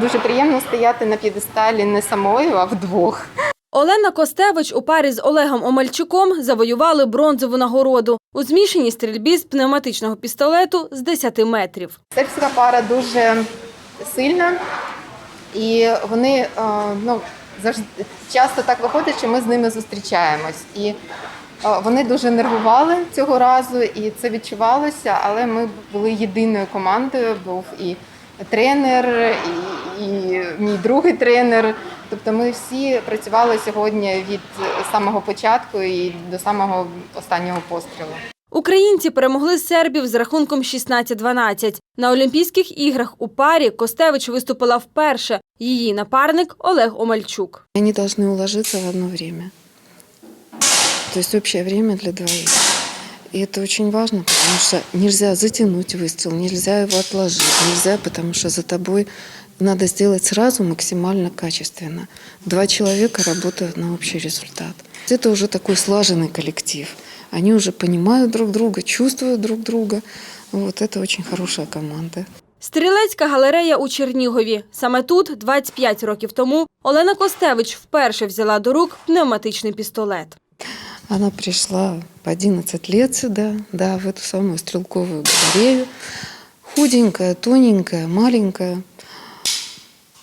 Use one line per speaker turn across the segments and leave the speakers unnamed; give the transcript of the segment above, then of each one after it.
Дуже приємно стояти на п'єдесталі не самою, а вдвох.
Олена Костевич у парі з Олегом Омельчуком завоювали бронзову нагороду у змішаній стрільбі з пневматичного пістолету з 10 метрів.
Сербська пара дуже сильна, і вони е, ну, завжди часто так виходить, що ми з ними зустрічаємось. І е, вони дуже нервували цього разу, і це відчувалося, але ми були єдиною командою. Був і тренер, і, і мій другий тренер. Тобто ми всі працювали сьогодні від самого початку і до самого останнього пострілу.
Українці перемогли сербів з рахунком 16-12. На Олімпійських іграх у парі Костевич виступила вперше. Її напарник Олег Омельчук.
Они должны уложиться в одно время. То есть общее время для двоих. И это очень важно, потому что нельзя затянуть выстрел, нельзя его отложить, нельзя, потому что за тобой надо сделать сразу максимально качественно. Два человека работают на общий результат. Это уже такой слаженный коллектив. Они уже понимают друг друга, чувствуют друг друга. Вот это очень хорошая команда.
Стрілецька галерея у Чернігові. Саме тут, 25 років тому, Олена Костевич вперше взяла до рук пневматичний пістолет.
Она пришла в 11 лет сюда, да, в эту самую стрелковую галерею. Худенькая, тоненькая, маленькая.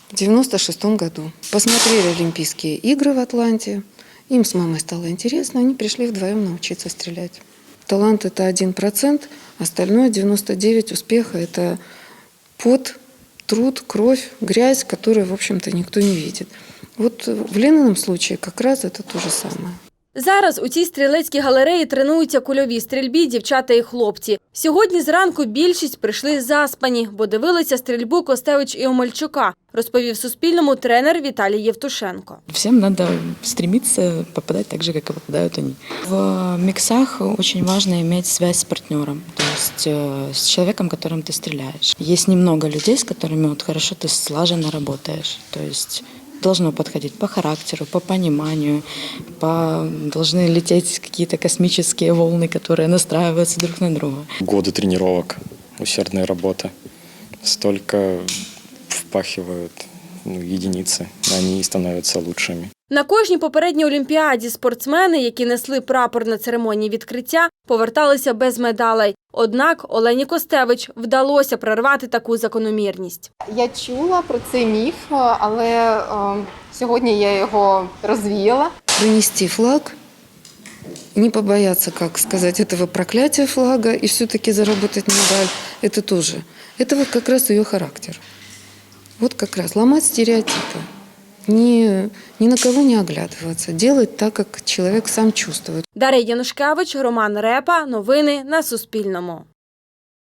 В 96 году. Посмотрели Олимпийские игры в Атланте. Им с мамой стало интересно, они пришли вдвоем научиться стрелять. Талант – это 1%, остальное 99% успеха – это пот, труд, кровь, грязь, которую, в общем-то, никто не видит. Вот в Ленином случае как раз это то же самое.
Зараз у цій стрілецькій галереї тренуються кульовій стрільбі дівчата і хлопці. Сьогодні зранку більшість прийшли заспані, бо дивилися стрільбу Костевич і Омельчука, розповів Суспільному тренер Віталій Євтушенко.
Всем надо стремиться попадать так же, как и попадают они. В миксах очень важно иметь связь с партнером, то есть э, с человеком, которым ты стреляешь. Есть немного людей, с которыми вот хорошо ты слаженно работаешь. То есть должно подходить по характеру, по пониманию, по... должны лететь какие-то космические волны, которые настраиваются друг на друга.
годы тренировок, усердная работа. Столько впахивают ну, единицы, они становятся лучшими.
На кожній попередній олімпіаді спортсмени, які несли прапор на церемонії відкриття, поверталися без медалей. Однак Олені Костевич вдалося прорвати таку закономірність.
Я чула про цей міф, але е, сьогодні я його розвіяла.
Пронести флаг, не побояться, как сказать, этого проклятия флага и все-таки заработать медаль, это тоже. Это вот как раз ее характер. Вот как раз ломать стереотипы. Не, ни на кого не оглядываться, делать так, как человек сам чувствует.
Дар'я Янушкевич, Роман Репа. Новини на Суспільному.